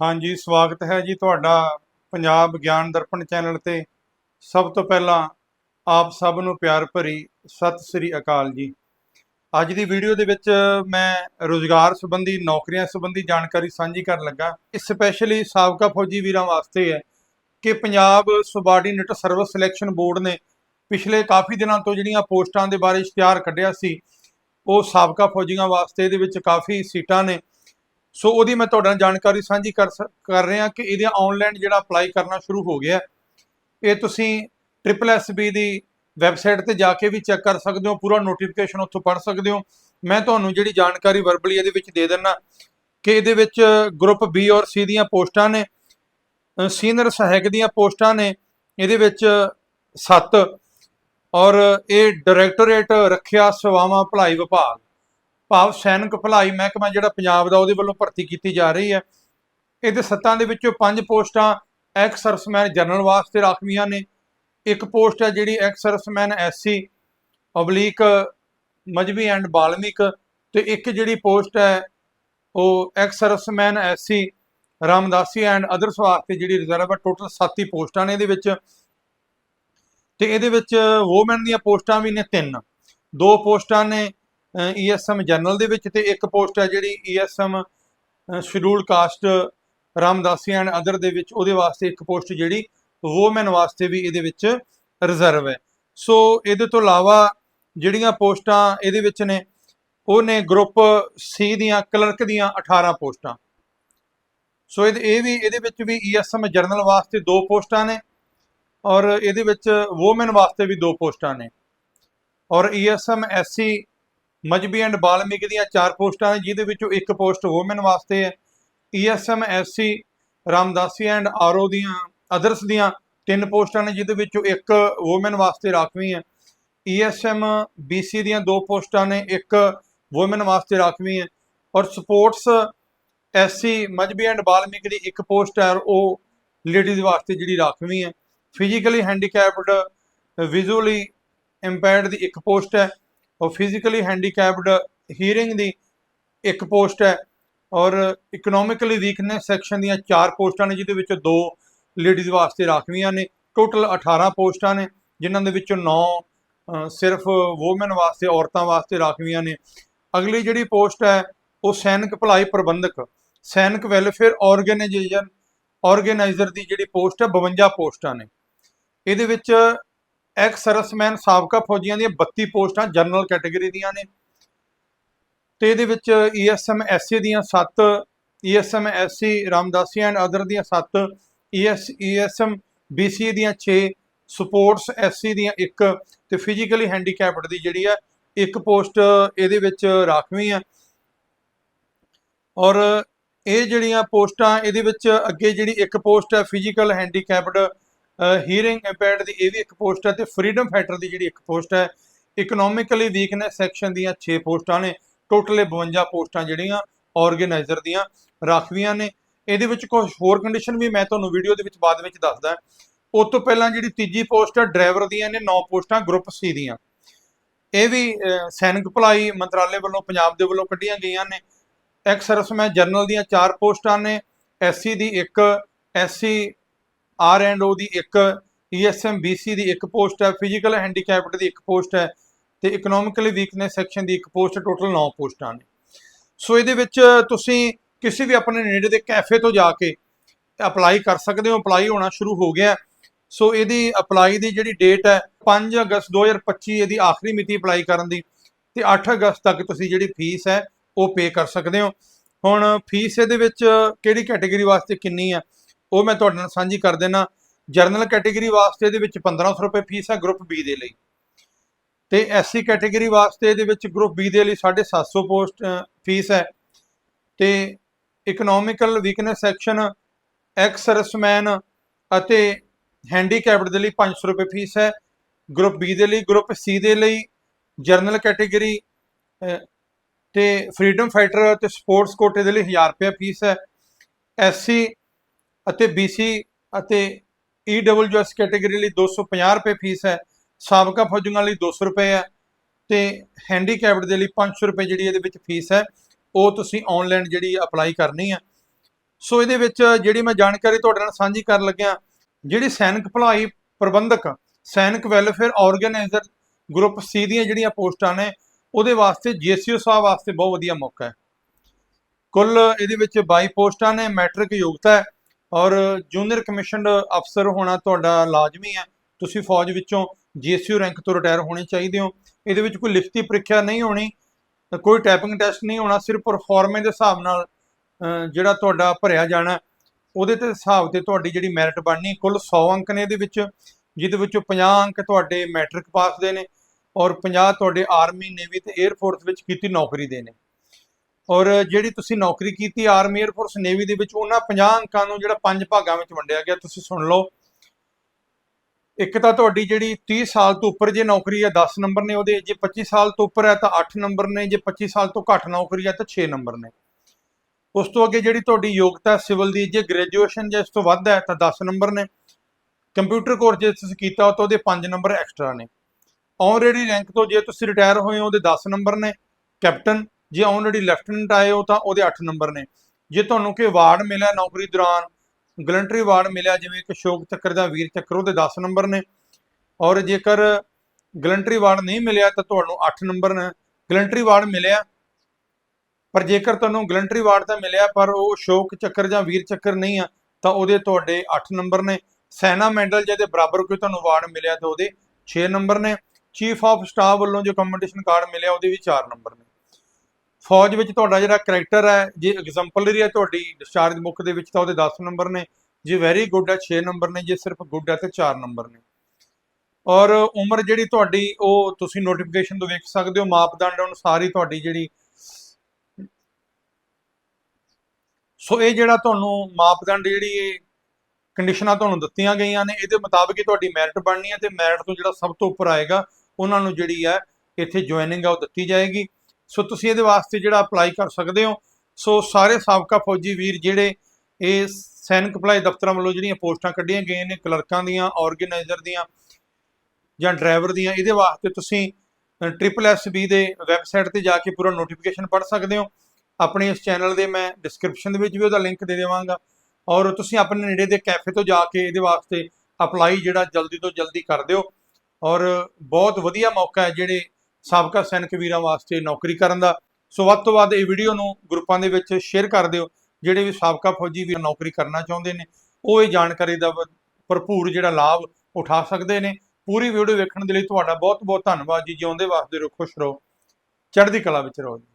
ਹਾਂਜੀ, ਸਵਾਗਤ ਹੈ ਜੀ ਤੁਹਾਡਾ ਪੰਜਾਬ ਗਿਆਨ ਦਰਪਣ ਚੈਨਲ ਤੇ। ਸਭ ਤੋਂ ਪਹਿਲਾਂ ਆਪ ਸਭ ਨੂੰ ਪਿਆਰ ਭਰੀ ਸਤਿ ਸ੍ਰੀ ਅਕਾਲ ਜੀ। ਅੱਜ ਦੀ ਵੀਡੀਓ ਦੇ ਵਿੱਚ ਮੈਂ ਰੋਜ਼ਗਾਰ ਸੰਬੰਧੀ, ਨੌਕਰੀਆਂ ਸੰਬੰਧੀ ਜਾਣਕਾਰੀ ਸਾਂਝੀ ਕਰਨ ਲੱਗਾ। ਇਹ ਸਪੈਸ਼ਲੀ ਸਾਬਕਾ ਫੌਜੀ ਵੀਰਾਂ ਵਾਸਤੇ ਹੈ ਕਿ Punjab subordinate service selection board ਨੇ ਪਿਛਲੇ ਕਾਫੀ ਦਿਨਾਂ ਤੋਂ ਜਿਹੜੀਆਂ ਪੋਸਟਾਂ ਦੇ ਬਾਰੇ ਇਸ਼ਤਿਹਾਰ ਕੱਢਿਆ ਸੀ, ਉਹ ਸਾਬਕਾ ਫੌਜੀਆਂ ਵਾਸਤੇ ਇਹਦੇ ਵਿੱਚ ਕਾਫੀ ਸੀਟਾਂ ਨੇ ਸੋ ਉਹਦੀ ਮੈਂ ਤੁਹਾਡੇ ਨਾਲ ਜਾਣਕਾਰੀ ਸਾਂਝੀ ਕਰ ਸ- ਕਰ ਰਿਹਾ ਕਿ ਇਹਦੇ ਆਨਲਾਈਨ ਜਿਹੜਾ ਅਪਲਾਈ ਕਰਨਾ ਸ਼ੁਰੂ ਹੋ ਗਿਆ ਇਹ ਤੁਸੀਂ ਟ੍ਰਿਪਲ ਐਸਬੀ ਦੀ ਵੈਬਸਾਈਟ ਤੇ ਜਾ ਕੇ ਵੀ ਚੈੱਕ ਕਰ ਸਕਦੇ ਹੋ, ਪੂਰਾ ਨੋਟੀਫਿਕੇਸ਼ਨ ਉੱਥੋਂ ਪੜ੍ਹ ਸਕਦੇ ਹੋ। ਮੈਂ ਤੁਹਾਨੂੰ ਜਿਹੜੀ ਜਾਣਕਾਰੀ ਵਰਬਲੀ ਇਹਦੇ ਵਿੱਚ ਦੇ ਦਿੰਨਾ ਕਿ ਇਹਦੇ ਵਿੱਚ ਗਰੁੱਪ ਬੀ ਔਰ ਸੀ ਦੀਆਂ ਪੋਸਟਾਂ ਨੇ ਸੀਨੀਅਰ ਸਹਾਇਕ ਦੀਆਂ ਪੋਸਟਾਂ ਨੇ, ਇਹਦੇ ਵਿੱਚ 7 ਔਰ ਇਹ ਡਾਇਰੈਕਟੋਰੇਟ ਰੱਖਿਆ ਸੇਵਾਵਾਂ ਭਲਾਈ ਵਿਭਾਗ। ਭਾਵ ਸੈਨਿਕ ਭਲਾਈ ਮਹਿਕਮਾ ਜਿਹੜਾ ਪੰਜਾਬ ਦਾ ਉਹਦੇ ਵੱਲੋਂ ਭਰਤੀ ਕੀਤੀ ਜਾ ਰਹੀ ਹੈ। ਇਹਦੇ ਸੱਤਾਂ ਦੇ ਵਿੱਚੋਂ ਪੰਜ ਪੋਸਟਾਂ ਐਕਸ ਸਰਵਿਸਮੈਨ ਜਨਰਲ ਵਾਸਤੇ ਰਾਖਵੀਆਂ ਨੇ। ਇੱਕ ਪੋਸਟ ਹੈ ਜਿਹੜੀ ex serviceman SC oblique Mazhabi and Balmiki ਤੇ ਇੱਕ ਜਿਹੜੀ ਪੋਸਟ ਹੈ ਉਹ ex serviceman SC Ramdasi and others ਵਾਸਤੇ ਜਿਹੜੀ ਰਿਜ਼ਰਵ ਹੈ ਟੋਟਲ 7 ਹੀ ਪੋਸਟਾਂ ਨੇ ਇਹਦੇ ਵਿੱਚ। ਤੇ ਇਹਦੇ ਵਿੱਚ ਵੂਮਨ ਦੀਆਂ ਪੋਸਟਾਂ ਵੀ ਨੇ ਤਿੰਨ। ਦੋ ਪੋਸਟਾਂ ਨੇ ਈਐਸਐਮ ਜਨਰਲ ਦੇ ਵਿੱਚ ਤੇ ਇੱਕ ਪੋਸਟ ਹੈ ਜਿਹੜੀ ESM scheduled caste Ramdasi and other ਦੇ ਵਿੱਚ ਉਹਦੇ ਵਾਸਤੇ ਇੱਕ ਪੋਸਟ ਜਿਹੜੀ ਵੂਮਨ ਵਾਸਤੇ ਵੀ ਇਹਦੇ ਵਿੱਚ ਰਿਜ਼ਰਵ ਹੈ। ਸੋ ਇਹਦੇ ਤੋਂ ਇਲਾਵਾ ਜਿਹੜੀਆਂ ਪੋਸਟਾਂ ਇਹਦੇ ਵਿੱਚ ਨੇ, ਉਹ ਨੇ ਗਰੁੱਪ ਸੀ ਦੀਆਂ, ਕਲਰਕ ਦੀਆਂ 18 ਪੋਸਟਾਂ। ਸੋ ਇਹ ਇਹ ਵੀ, ਇਹਦੇ ਵਿੱਚ ਵੀ ਈਐਸਐਮ ਜਰਨਲ ਵਾਸਤੇ ਦੋ ਪੋਸਟਾਂ ਨੇ ਔਰ ਇਹਦੇ ਵਿੱਚ ਵੂਮਨ ਵਾਸਤੇ ਵੀ ਦੋ ਪੋਸਟਾਂ ਨੇ। ਔਰ ESM SC Mazhabi and Balmiki ਦੀਆਂ ਚਾਰ ਪੋਸਟਾਂ ਨੇ ਜਿਹਦੇ ਵਿੱਚੋਂ ਇੱਕ ਪੋਸਟ ਵੂਮਨ ਵਾਸਤੇ ਹੈ। ESM SC Ramdasi and RO ਦੀਆਂ ਅਦਰਸ ਦੀਆਂ ਤਿੰਨ ਪੋਸਟਾਂ ਨੇ, ਜਿਹਦੇ ਵਿੱਚੋਂ ਇੱਕ ਵੂਮਨ ਵਾਸਤੇ ਰਾਖਵੀਂ ਹੈ। ਈਐਸਐਮ ਬੀਸੀ ਦੀਆਂ ਦੋ ਪੋਸਟਾਂ ਨੇ, ਇੱਕ ਵੂਮਨ ਵਾਸਤੇ ਰਾਖਵੀਂ ਹੈ। ਔਰ sports SC Mazhabi and Balmik ਦੀ ਇੱਕ ਪੋਸਟ ਹੈ ਉਹ ਲੇਡੀਜ਼ ਵਾਸਤੇ ਜਿਹੜੀ ਰਾਖਵੀਂ ਹੈ। ਫਿਜ਼ੀਕਲੀ ਹੈਂਡੀਕੈਪਡ ਵਿਜ਼ੂਅਲੀ ਇੰਪੈਅਰਡ ਦੀ ਇੱਕ ਪੋਸਟ ਹੈ। ਔਰ ਫਿਜ਼ੀਕਲੀ ਹੈਂਡੀਕੈਪਡ ਹੀਅਰਿੰਗ ਦੀ ਇੱਕ ਪੋਸਟ ਹੈ ਔਰ ਇਕਨੋਮਿਕਲੀ ਵੀਕਨੈਸ ਸੈਕਸ਼ਨ ਦੀਆਂ ਚਾਰ ਪੋਸਟਾਂ ਨੇ, ਜਿਹਦੇ ਵਿੱਚੋਂ ਦੋ ਲੇਡੀਜ਼ ਵਾਸਤੇ ਰਾਖਵੀਆਂ ਨੇ। ਟੋਟਲ 18 ਪੋਸਟਾਂ ਨੇ, ਜਿਨ੍ਹਾਂ ਦੇ ਵਿੱਚੋਂ 9 ਸਿਰਫ ਔਮਨ ਵਾਸਤੇ, ਔਰਤਾਂ ਵਾਸਤੇ ਰਾਖਵੀਆਂ ਨੇ। ਅਗਲੀ ਜਿਹੜੀ ਪੋਸਟ ਹੈ, ਉਹ ਸੈਨਿਕ ਭਲਾਈ ਪ੍ਰਬੰਧਕ, ਸੈਨਿਕ ਵੈਲਫੇਅਰ ਆਰਗੇਨਾਈਜੇਸ਼ਨ ਆਰਗੇਨਾਈਜ਼ਰ ਦੀ ਜਿਹੜੀ ਪੋਸਟ ਹੈ 52 ਪੋਸਟਾਂ ਨੇ। ਇਹਦੇ ਵਿੱਚ ਐਕਸ ਸਰਵਿਸਮੈਨ ਸਾਬਕਾ ਫੌਜੀਆਂ ਦੀਆਂ 32 ਪੋਸਟਾਂ ਜਨਰਲ ਕੈਟਾਗਰੀ ਦੀਆਂ ਨੇ। ਤੇ ਇਹਦੇ ਵਿੱਚ ਈਐਸਐਮ ਐਸਸੀ ਦੀਆਂ 7 ESM SC Ramdasi and other ਦੀਆਂ 7 ਈਐਸ ਈਐਸਐਮ ਬੀਸੀ ਦੀਆਂ 6 ਸਪੋਰਟਸ ਐਸਸੀ ਦੀਆਂ 1 ਤੇ ਫਿਜ਼ੀਕਲੀ ਹੈਂਡੀਕੈਪਡ ਦੀ ਜਿਹੜੀ ਹੈ ਇੱਕ ਪੋਸਟ ਇਹਦੇ ਵਿੱਚ ਰਾਖਵੀਂ ਹੈ ਔਰ ਇਹ ਜਿਹੜੀਆਂ ਪੋਸਟਾਂ ਇਹਦੇ ਵਿੱਚ ਅੱਗੇ ਜਿਹੜੀ ਇੱਕ ਪੋਸਟ ਹੈ ਫਿਜ਼ੀਕਲ ਹੈਂਡੀਕੈਪਡ ਹੀਅਰਿੰਗ ਇੰਪੈਅਰਡ ਦੀ ਇਹ ਵੀ ਇੱਕ ਪੋਸਟ ਹੈ ਤੇ ਫਰੀडम ਫਾਈਟਰ ਦੀ ਜਿਹੜੀ ਇੱਕ ਪੋਸਟ ਹੈ ਇਕਨੋਮਿਕਲੀ ਵੀਕਨੈਸ ਸੈਕਸ਼ਨ ਦੀਆਂ 6 ਪੋਸਟਾਂ ਨੇ ਟੋਟਲ 52 ਪੋਸਟਾਂ ਜਿਹੜੀਆਂ ਆਰਗੇਨਾਈਜ਼ਰ ਦੀਆਂ ਰਾਖਵੀਆਂ ਨੇ। ਇਹਦੇ ਵਿੱਚ ਕੁਝ ਹੋਰ ਕੰਡੀਸ਼ਨ ਵੀ ਮੈਂ ਤੁਹਾਨੂੰ ਵੀਡੀਓ ਦੇ ਵਿੱਚ ਬਾਅਦ ਵਿੱਚ ਦੱਸਦਾ। ਉਸ ਤੋਂ ਪਹਿਲਾਂ ਜਿਹੜੀ ਤੀਜੀ ਪੋਸਟ ਹੈ ਡਰਾਈਵਰ ਦੀਆਂ ਨੇ 9 ਪੋਸਟਾਂ ਗਰੁੱਪ ਸੀ ਦੀਆਂ। ਇਹ ਵੀ ਸੈਨਿਕ ਭਲਾਈ ਮੰਤਰਾਲੇ ਵੱਲੋਂ ਪੰਜਾਬ ਦੇ ਵੱਲੋਂ ਕੱਢੀਆਂ ਗਈਆਂ ਨੇ। ਐਕਸ ਸਰਵਿਸਮੈਨ ਜਨਰਲ ਦੀਆਂ 4 ਪੋਸਟਾਂ ਨੇ ਐਸਸੀ ਦੀ ਇੱਕ ਐਸਸੀ ਆਰ ਐਂਡ ਓ ਦੀ ਇੱਕ ਈਐਸਐਮ ਬੀਸੀ ਦੀ ਇੱਕ ਪੋਸਟ ਹੈ, ਫਿਜ਼ੀਕਲ ਹੈਂਡੀਕੈਪਡ ਦੀ ਇੱਕ ਪੋਸਟ ਹੈ ਤੇ ਇਕਨੋਮਿਕਲੀ ਵੀਕਨੈਸ ਸੈਕਸ਼ਨ ਦੀ ਇੱਕ ਪੋਸਟ ਟੋਟਲ 9 ਪੋਸਟਾਂ ਨੇ। ਸੋ ਇਹਦੇ ਵਿੱਚ ਤੁਸੀਂ ਕਿਸੇ ਵੀ ਆਪਣੇ ਨੇੜੇ ਦੇ ਕੈਫੇ ਤੋਂ ਜਾ ਕੇ ਅਪਲਾਈ ਕਰ ਸਕਦੇ ਹੋ, ਅਪਲਾਈ ਹੋਣਾ ਸ਼ੁਰੂ ਹੋ ਗਿਆ। ਸੋ ਇਹਦੀ ਅਪਲਾਈ ਦੀ ਜਿਹੜੀ ਡੇਟ ਹੈ 5 ਅਗਸਤ 2025 ਇਹਦੀ ਆਖਰੀ ਮਿਤੀ ਅਪਲਾਈ ਕਰਨ ਦੀ ਤੇ 8 ਅਗਸਤ ਤੱਕ ਤੁਸੀਂ ਜਿਹੜੀ ਫੀਸ ਹੈ, ਉਹ ਪੇ ਕਰ ਸਕਦੇ ਹੋ। ਹੁਣ ਫੀਸ ਇਹਦੇ ਵਿੱਚ ਕਿਹੜੀ ਕੈਟਾਗਰੀ ਵਾਸਤੇ ਕਿੰਨੀ ਹੈ? ਉਹ ਮੈਂ ਤੁਹਾਡੇ ਨਾਲ ਸਾਂਝੀ ਕਰ ਦੇਣਾ ਜਰਨਲ ਕੈਟਾਗਰੀ ਵਾਸਤੇ ਇਹਦੇ ਵਿੱਚ 1500 ਰੁਪਏ ਫੀਸ ਹੈ ਗਰੁੱਪ ਬੀ ਦੇ ਲਈ। ਤੇ ਐਸਸੀ ਕੈਟਾਗਰੀ ਵਾਸਤੇ ਇਹਦੇ ਵਿੱਚ ਗਰੁੱਪ ਬੀ ਦੇ ਲਈ 750 ਪੋਸਟ ਫੀਸ ਹੈ। ਤੇ economical weakness section ex serviceman ਅਤੇ ਹੈਂਡੀਕੈਪਡ ਦੇ ਲਈ 500 ਰੁਪਏ ਫੀਸ ਹੈ। ਗਰੁੱਪ ਬੀ ਦੇ ਲਈ, ਗਰੁੱਪ ਸੀ ਦੇ ਲਈ ਜਰਨਲ ਕੈਟਾਗਰੀ ਤੇ ਫਰੀडम ਫਾਈਟਰ ਤੇ ਸਪੋਰਟਸ ਕੋਟੇ ਦੇ ਲਈ 1000 ਰੁਪਏ ਫੀਸ ਹੈ। ਐਸਸੀ ਅਤੇ ਬੀਸੀ ਅਤੇ ਈਡਬਲਯੂਐਸ ਕੈਟਾਗਰੀ ਲਈ 250 ਰੁਪਏ ਫੀਸ ਹੈ। ਸਾਬਕਾ ਫੌਜੀਆਂ ਲਈ 200 ਰੁਪਏ ਹੈ ਤੇ ਹੈਂਡੀਕੈਪਡ ਦੇ ਲਈ 500 ਰੁਪਏ ਜਿਹੜੀ ਇਹਦੇ ਵਿੱਚ ਫੀਸ ਹੈ, ਉਹ ਤੁਸੀਂ ਆਨਲਾਈਨ ਜਿਹੜੀ ਅਪਲਾਈ ਕਰਨੀ ਹੈ। ਸੋ ਇਹਦੇ ਵਿੱਚ ਜਿਹੜੀ ਮੈਂ ਜਾਣਕਾਰੀ ਤੁਹਾਡੇ ਨਾਲ ਸਾਂਝੀ ਕਰਨ ਲੱਗਿਆ, ਜਿਹੜੀ ਸੈਨਿਕ ਭਲਾਈ ਪ੍ਰਬੰਧਕ, ਸੈਨਿਕ ਵੈਲਫੇਅਰ ਆਰਗੇਨਾਈਜ਼ਰ ਗਰੁੱਪ ਸੀ ਦੀਆਂ ਜਿਹੜੀਆਂ ਪੋਸਟਾਂ ਨੇ, ਉਹਦੇ ਵਾਸਤੇ ਜੀਸੀਓ ਸਾਹਿਬ ਵਾਸਤੇ ਬਹੁਤ ਵਧੀਆ ਮੌਕਾ ਹੈ। ਕੁੱਲ ਇਹਦੇ ਵਿੱਚ 22 ਪੋਸਟਾਂ ਨੇ ਮੈਟ੍ਰਿਕ ਯੋਗਤਾ ਹੈ ਔਰ ਜੂਨੀਅਰ ਕਮਿਸ਼ਨਡ ਅਫਸਰ ਹੋਣਾ ਤੁਹਾਡਾ ਲਾਜ਼ਮੀ ਹੈ। ਤੁਸੀਂ ਫੌਜ ਵਿੱਚੋਂ ਜੀਸੀਓ ਰੈਂਕ ਤੋਂ ਰਿਟਾਇਰ ਹੋਣੇ ਚਾਹੀਦੇ ਹੋ। ਇਹਦੇ ਵਿੱਚ ਕੋਈ ਲਿਖਤੀ ਪ੍ਰੀਖਿਆ ਨਹੀਂ ਹੋਣੀ, ਕੋਈ ਟਾਈਪਿੰਗ ਟੈਸਟ ਨਹੀਂ ਹੋਣਾ, ਸਿਰਫ ਪਰਫਾਰਮੈਂਸ ਦੇ ਹਿਸਾਬ ਨਾਲ ਜਿਹੜਾ ਤੁਹਾਡਾ ਭਰਿਆ ਜਾਣਾ ਉਹਦੇ ਤੇ ਹਿਸਾਬ ਤੇ ਤੁਹਾਡੀ ਜਿਹੜੀ ਮੈਰਿਟ ਬਣਨੀ, ਕੁੱਲ 100 ਅੰਕ ਨੇ ਇਹਦੇ ਵਿੱਚ, ਜਿਹਦੇ ਵਿੱਚੋਂ 50 ਅੰਕ ਤੁਹਾਡੇ ਮੈਟ੍ਰਿਕ ਪਾਸ ਦੇ ਨੇ ਔਰ 50 ਤੁਹਾਡੇ ਆਰਮੀ ਨੇਵੀ ਤੇ 에ਅਰ ਫੋਰਸ ਵਿੱਚ ਕੀਤੀ ਨੌਕਰੀ ਦੇ ਨੇ। ਔਰ ਜਿਹੜੀ ਤੁਸੀਂ ਨੌਕਰੀ ਕੀਤੀ ਆਰਮੀ 에ਅਰ ਫੋਰਸ ਨੇਵੀ ਦੇ ਵਿੱਚ, ਉਹਨਾਂ 50 ਅੰਕਾਂ ਨੂੰ ਜਿਹੜਾ ਪੰਜ ਭਾਗਾਂ ਵਿੱਚ ਵੰਡਿਆ ਗਿਆ, ਤੁਸੀਂ ਸੁਣ ਲਓ। ਇੱਕ ਤਾਂ ਤੁਹਾਡੀ ਜਿਹੜੀ 30 ਸਾਲ ਤੋਂ ਉੱਪਰ ਜੇ ਨੌਕਰੀ ਹੈ 10 ਨੰਬਰ ਨੇ ਉਹਦੇ, ਜੇ 25 ਸਾਲ ਤੋਂ ਉੱਪਰ ਹੈ ਤਾਂ 8 ਨੰਬਰ ਨੇ, ਜੇ 25 ਸਾਲ ਤੋਂ ਘੱਟ ਨੌਕਰੀ ਹੈ ਤਾਂ 6 ਨੰਬਰ ਨੇ। ਉਸ ਤੋਂ ਅੱਗੇ ਜਿਹੜੀ ਤੁਹਾਡੀ ਯੋਗਤਾ ਸਿਵਲ ਦੀ, ਜੇ ਗ੍ਰੈਜੂਏਸ਼ਨ ਜੇ ਇਸ ਤੋਂ ਵੱਧ ਹੈ ਤਾਂ 10 ਨੰਬਰ ਨੇ। ਕੰਪਿਊਟਰ ਕੋਰਸ ਜੇ ਤੁਸੀਂ ਕੀਤਾ ਤਾਂ ਉਹਦੇ 5 ਨੰਬਰ ਐਕਸਟਰਾ ਨੇ। ਆਲਰੇਡੀ ਰੈਂਕ ਤੋਂ ਜੇ ਤੁਸੀਂ ਰਿਟਾਇਰ ਹੋਏ ਹੋ, ਉਹਦੇ 10 ਨੰਬਰ ਨੇ। ਕੈਪਟਨ ਜੇ ਆਲਰੇਡੀ ਲੈਫਟੀਨੈਂਟ ਆਏ ਹੋ ਤਾਂ ਉਹਦੇ 8 ਨੰਬਰ ਨੇ। ਜੇ ਤੁਹਾਨੂੰ ਕਿ ਅਵਾਰਡ ਮਿਲਿਆ ਨੌਕਰੀ ਦੌਰਾਨ, ਗਲੰਟਰੀ ਅਵਾਰਡ ਮਿਲਿਆ, ਜਿਵੇਂ ਕਿ ਅਸ਼ੋਕ ਚੱਕਰ ਦਾ ਵੀਰ ਚੱਕਰ ਉਹਦੇ 10 ਨੰਬਰ ਨੇ। ਔਰ ਜੇਕਰ ਗਲੰਟਰੀ ਅਵਾਰਡ ਨਹੀਂ ਮਿਲਿਆ ਤਾਂ ਤੁਹਾਨੂੰ 8 ਨੰਬਰ ਨੇ। ਗਲੰਟਰੀ ਅਵਾਰਡ ਮਿਲਿਆ, ਪਰ ਜੇਕਰ ਤੁਹਾਨੂੰ ਗਲੰਟਰੀ ਅਵਾਰਡ ਤਾਂ ਮਿਲਿਆ, ਪਰ ਉਹ ਅਸ਼ੋਕ ਚੱਕਰ ਜਾਂ ਵੀਰ ਚੱਕਰ ਨਹੀਂ ਆ, ਤਾਂ ਉਹਦੇ ਤੁਹਾਡੇ 8 ਨੰਬਰ ਨੇ। ਸੈਨਾ ਮੈਡਲ ਜਿਹਦੇ ਬਰਾਬਰ ਕੋਈ ਤੁਹਾਨੂੰ ਅਵਾਰਡ ਮਿਲਿਆ ਤਾਂ ਉਹਦੇ 6 ਨੰਬਰ ਨੇ। ਚੀਫ ਆਫ ਸਟਾਫ ਵੱਲੋਂ ਜੋ ਕੰਪੀਟੀਸ਼ਨ ਕਾਰਡ ਮਿਲਿਆ, ਉਹਦੇ ਵੀ 4 ਨੰਬਰ ਨੇ। ਫੌਜ ਵਿੱਚ ਤੁਹਾਡਾ ਜਿਹੜਾ ਕਰੈਕਟਰ ਹੈ, ਜੇ ਐਗਜ਼ਾਮਪਲਰੀ ਹੈ ਤੁਹਾਡੀ ਡਿਸਚਾਰਜ ਬੁੱਕ ਦੇ ਵਿੱਚ ਤਾਂ ਉਹਦੇ 10 ਨੰਬਰ ਨੇ, ਜੇ ਵੈਰੀ ਗੁੱਡ ਹੈ 6 ਨੰਬਰ ਨੇ, ਜੇ ਸਿਰਫ ਗੁੱਡ ਹੈ ਤੇ 4 ਨੰਬਰ ਨੇ। ਔਰ ਉਮਰ ਜਿਹੜੀ ਤੁਹਾਡੀ, ਉਹ ਤੁਸੀਂ ਨੋਟੀਫਿਕੇਸ਼ਨ ਤੋਂ ਵੇਖ ਸਕਦੇ ਹੋ, ਮਾਪਦੰਡ ਅਨੁਸਾਰ ਹੀ ਤੁਹਾਡੀ ਜਿਹੜੀ ਸੋ ਇਹ ਜਿਹੜਾ ਤੁਹਾਨੂੰ ਮਾਪਦੰਡ ਜਿਹੜੀ ਇਹ ਕੰਡੀਸ਼ਨਾਂ ਤੁਹਾਨੂੰ ਦਿੱਤੀਆਂ ਗਈਆਂ ਨੇ, ਇਹਦੇ ਮੁਤਾਬਕ ਹੀ ਤੁਹਾਡੀ ਮੈਰਿਟ ਬਣਨੀ ਹੈ ਤੇ ਮੈਰਿਟ ਤੋਂ ਜਿਹੜਾ ਸਭ ਤੋਂ ਉੱਪਰ ਆਏਗਾ, ਉਹਨਾਂ ਨੂੰ ਜਿਹੜੀ ਹੈ ਇੱਥੇ ਜੁਆਇਨਿੰਗ ਆ ਉਹ ਦਿੱਤੀ ਜਾਏਗੀ। ਸੋ ਤੁਸੀਂ ਇਹਦੇ ਵਾਸਤੇ ਜਿਹੜਾ ਅਪਲਾਈ ਕਰ ਸਕਦੇ ਹੋ। ਸੋ ਸਾਰੇ ਸਾਬਕਾ ਫੌਜੀ ਵੀਰ ਜਿਹੜੇ ਇਹ ਸੈਨਿਕ ਭਲਾਈ ਦਫ਼ਤਰਾਂ ਵੱਲੋਂ ਜਿਹੜੀਆਂ ਪੋਸਟਾਂ ਕੱਢੀਆਂ ਗਈਆਂ ਨੇ, ਕਲਰਕਾਂ ਦੀਆਂ ਆਰਗੇਨਾਈਜ਼ਰ ਦੀਆਂ ਜਾਂ ਡਰਾਈਵਰ ਦੀਆਂ, ਇਹਦੇ ਵਾਸਤੇ ਤੁਸੀਂ ਟ੍ਰਿਪਲ ਐਸ ਬੀ ਦੇ ਵੈਬਸਾਈਟ ਤੇ ਜਾ ਕੇ ਪੂਰਾ ਨੋਟੀਫਿਕੇਸ਼ਨ ਪੜ੍ਹ ਸਕਦੇ ਹੋ। ਆਪਣੇ ਇਸ ਚੈਨਲ ਦੇ ਮੈਂ ਡਿਸਕ੍ਰਿਪਸ਼ਨ ਦੇ ਵਿੱਚ ਵੀ ਉਹਦਾ ਲਿੰਕ ਦੇ ਦੇਵਾਂਗਾ। ਔਰ ਤੁਸੀਂ ਆਪਣੇ ਨੇੜੇ ਦੇ ਕੈਫੇ ਤੋਂ ਜਾ ਕੇ ਇਹਦੇ ਵਾਸਤੇ ਅਪਲਾਈ ਜਿਹੜਾ ਜਲਦੀ ਤੋਂ ਜਲਦੀ ਕਰ ਦਿਓ। ਔਰ ਬਹੁਤ ਵਧੀਆ ਮੌਕਾ ਹੈ ਜਿਹੜੇ ਸਾਬਕਾ ਸੈਨਿਕ ਵੀਰਾਂ ਵਾਸਤੇ ਨੌਕਰੀ ਕਰਨ ਦਾ। ਸੋ ਵੱਧ ਤੋਂ ਵੱਧ ਇਹ ਵੀਡੀਓ ਨੂੰ ਗਰੁੱਪਾਂ ਦੇ ਵਿੱਚ ਸ਼ੇਅਰ ਕਰ ਦਿਓ, ਜਿਹੜੇ ਵੀ ਸਾਬਕਾ ਫੌਜੀ ਵੀਰ ਨੌਕਰੀ ਕਰਨਾ ਚਾਹੁੰਦੇ ਨੇ। ਉਹ ਇਹ ਜਾਣਕਾਰੀ ਦਾ ਭਰਪੂਰ ਜਿਹੜਾ ਲਾਭ ਉਠਾ ਸਕਦੇ ਨੇ। ਪੂਰੀ ਵੀਡੀਓ ਵੇਖਣ ਦੇ ਲਈ ਤੁਹਾਡਾ ਬਹੁਤ ਬਹੁਤ ਧੰਨਵਾਦ ਜੀ। ਜਿਉਂਦੇ ਵਾਸਤੇ ਰਹੋ ਖੁਸ਼ ਰਹੋ। ਚੜ੍ਹਦੀ ਕਲਾ ਵਿੱਚ ਰਹੋ ਜੀ।